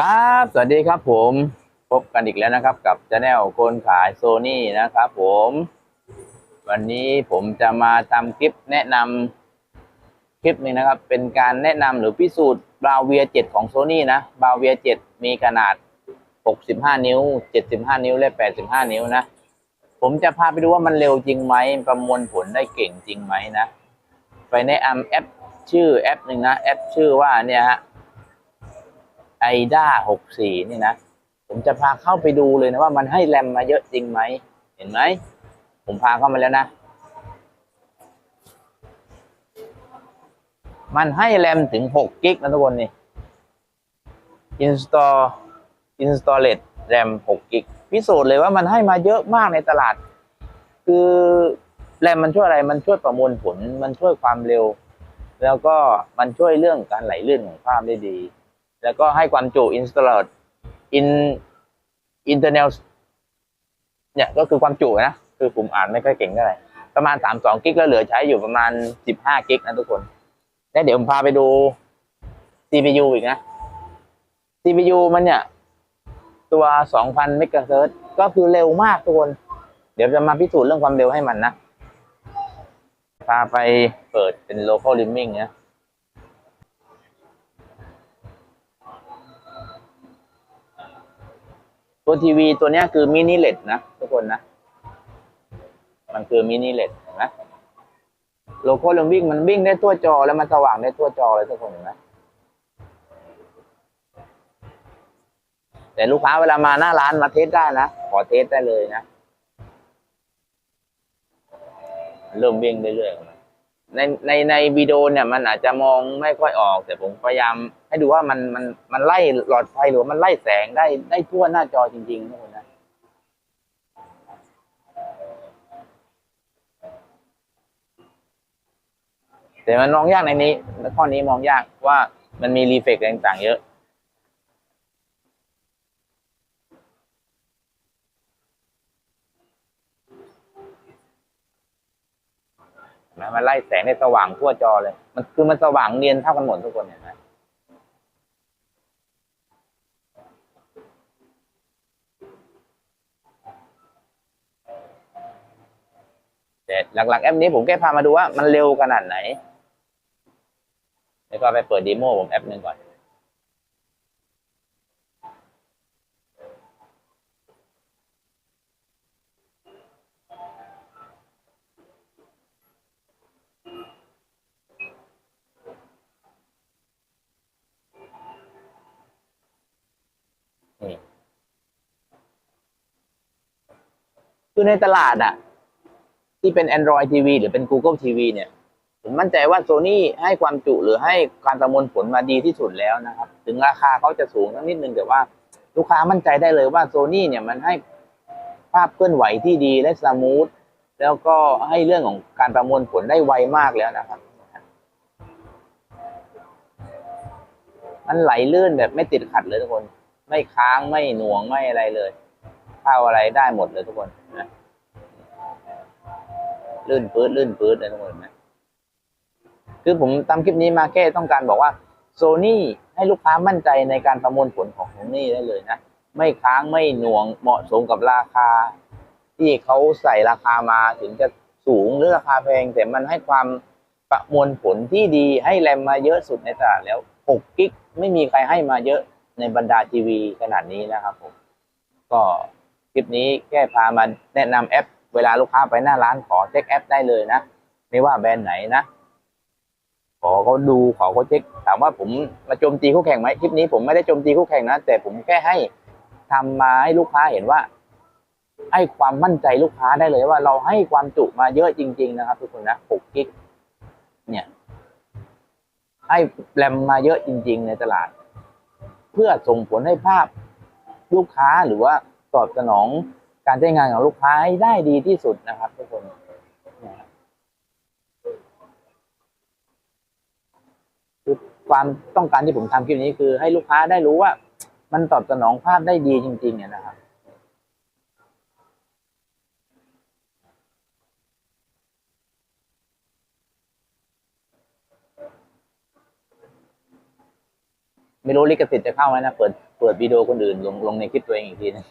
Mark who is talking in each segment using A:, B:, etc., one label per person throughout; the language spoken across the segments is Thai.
A: ครับ สวัสดีครับผมพบกันอีกแล้วนะครับ กับชาแนลคนขายโซนี่นะครับผม วันนี้ผมจะมาทำคลิปแนะนำคลิปหนึ่งนะครับ เป็นการแนะนำหรือพิสูจน์บราเวีย7ของโซนี่นะบราเวีย7มีขนาด 65 นิ้ว 75 นิ้ว และ 85 นิ้วนะ ผมจะพาไปดูว่ามันเร็วจริงไหม ประมวลผลได้เก่งจริงไหมนะ ไปในแอปชื่อแอปหนึ่งนะ แอปชื่อว่าเนี่ยฮะ ไอด้าหกสี่นี่นะ ผมจะพาเข้าไปดูเลยนะว่ามันให้แรมมาเยอะจริงไหม เห็นไหม ผมพาเข้ามาแล้วนะ มันให้แรมถึงหกกิกนะทุกคนนี่ install installed RAM 6กิกพิสูจน์เลยว่ามันให้มาเยอะมากในตลาด คือแรมมันช่วยอะไรมันช่วยประมวลผล มันช่วยความเร็ว แล้วก็มันช่วยเรื่องการไหลลื่นของภาพได้ดี แล้วก็ให้ความจุ installed in internal เนี่ยก็คือความจุนะ คือผมอ่านไม่ค่อยเก่งเท่าไหร่ประมาณ 32 กิกแล้วเหลือใช้อยู่ประมาณ 15 กิกนะทุกคนแล้วเดี๋ยวผมพาไปดู CPU อีกนะ CPU มันเนี่ย ตัว 2,000 เมกะเฮิรตก็คือเร็วมากทุกคน เดี๋ยวจะมาพิสูจน์เรื่องความเร็วให้มันนะ พาไปเปิดเป็น local dimming นะ ตัวทีวีตัวนี้คือมินิเลดนะทุกคนนะ มันคือมินิเลดนะโลโก้ลงวิ่งมันวิ่งได้ทั่วจอแล้วมันสว่างได้ทั่วจอเลยทุกคนเห็นไหมแต่ลูกค้าเวลามาหน้าร้านมาเทสได้นะ ขอเทสได้เลยนะ เริ่มวิ่งเรื่อยๆ ในในในวิดีโอเนี่ยมันอาจจะมองไม่ค่อยออก แต่ผมพยายามให้ดูว่ามันมันมันไล่หลอดไฟหรือมันไล่แสงได้ได้ทั่วหน้าจอจริงๆทุกคนนะแต่มันมองยากในนี้ข้อนี้มองยากว่ามันมีรีเฟกต่างๆเยอะ นไหมมันไล่แสงได้สว่างทั่วจอเลย มันคือมันสว่างเนียนเท่ากันหมดทุกคนเห็นไหมแต่หลักๆแอปนี้ผมแค่พามาดูว่ามันเร็วขนาดไหน แล้วก็ไปเปิดดีโมผมแอปหนึ่งก่อน คือในตลาดอะที่เป็น Android TV หรือเป็น Google TV เนี่ยผมมั่นใจว่า Sony ให้ความจุหรือให้การประมวลผลมาดีที่สุดแล้วนะครับ ถึงราคาเขาจะสูงนิดนึงแต่ว่าลูกค้ามั่นใจได้เลยว่า Sony เนี่ยมันให้ภาพเคลื่อนไหวที่ดีและสมูทแล้วก็ให้เรื่องของการประมวลผลได้ไวมากแล้วนะครับ มันไหลลื่นแบบไม่ติดขัดเลยทุกคน ไม่ค้างไม่หน่วงไม่อะไรเลย เข้าอะไรได้หมดเลยทุกคนนะลื่นปื๊ดลื่นปื๊ดเลยทุกคนนะคือผมทำคลิปนี้มาแค่ต้องการบอกว่าโซนี่ให้ลูกค้ามั่นใจในการประมวลผลของโซนี่ได้เลยนะไม่ค้างไม่หน่วงเหมาะสมกับราคา ที่เขาใส่ราคามาถึงจะสูงหรือราคาแพง แต่มันให้ความประมวลผลที่ดีให้แรมมาเยอะสุดในตลาดแล้ว6กิกไม่มีใครให้มาเยอะในบรรดาทีวีขนาดนี้นะครับผมก็ ลิปนี้แค่พามาแนะนำแอป เวลาลูกค้าไปหน้าร้านขอเช็คแอปได้เลยนะ ไม่ว่าแบรนด์ไหนนะ ขอเขาดูขอเขาเช็ค ถามว่าผมมาโจมตีคู่แข่งไหมคลิปนี้ผมไม่ได้โจมตีคู่แข่งนะ แต่ผมแค่ให้ทำมาให้ลูกค้าเห็นว่า ให้ความมั่นใจลูกค้าได้เลยว่า เราให้ความจุมาเยอะจริง ๆ นะครับ ทุกคนนะ6กิกเนี่ยให้แรมมาเยอะจริง ๆ ในตลาด เพื่อส่งผลให้ภาพลูกค้าหรือว่า ตอบสนองการใช้งานของลูกค้าให้ได้ดีที่สุดนะครับทุกคนคือความต้องการที่ผมทำคลิปนี้คือให้ลูกค้าได้รู้ว่า มันตอบสนองภาพได้ดีจริงๆเนี่ยนะครับไม่รู้ลิขสิทธิ์จะเข้าไหมนะ เปิดเปิดวิดีโอคนอื่นลงลงในคลิปตัวเองอีกทีนึง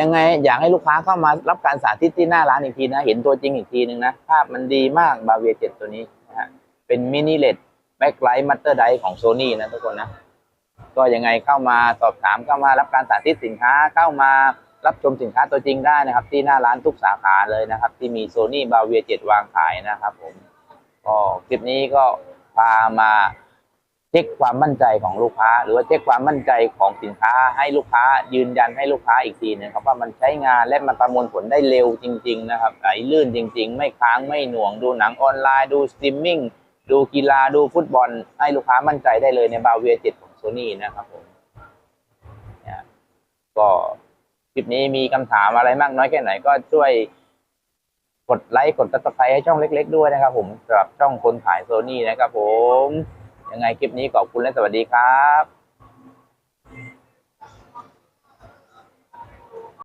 A: ยังไงอยากให้ลูกค้าเข้ามารับการสาธิตที่หน้าร้านอีกทีนะ เห็นตัวจริงอีกทีนึงนะ ภาพมันดีมากบาเวียเจ็ดตัวนี้นะฮะเป็นมินิเลดแบ็คไลท์มัตเตอร์ไดของโซนี่นะทุกคนนะ ก็ยังไงเข้ามาสอบถามเข้ามารับการสาธิตสินค้าเข้ามารับชมสินค้าตัวจริงได้นะครับ ที่หน้าร้านทุกสาขาเลยนะครับ ที่มีโซนี่บาเวียเจ็ดวางขายนะครับผมก็คลิปนี้ก็พามา เช็คความมั่นใจของลูกค้า หรือว่าเช็คความมั่นใจของสินค้าให้ลูกค้ายืนยันให้ลูกค้าอีกทีนะครับว่ามันใช้งานและมันประมวลผลได้เร็วจริง ๆ นะครับไหลลื่นจริง ๆ ไม่ค้างไม่หน่วง ดูหนังออนไลน์ ดูสตรีมมิ่งดูกีฬาดูฟุตบอล ให้ลูกค้ามั่นใจได้เลยในบาเวียเจ็ดของโซนี่นะครับผมเนี่ยก็คลิปนี้มีคำถามอะไรมากน้อยแค่ไหนก็ช่วยกดไลค์กดติดตามให้ช่องเล็ก ๆ ด้วยนะครับ ผมสำหรับช่องคนขายโซนี่นะครับผม ยังไงคลิปนี้ขอบคุณและสวัสดีครับ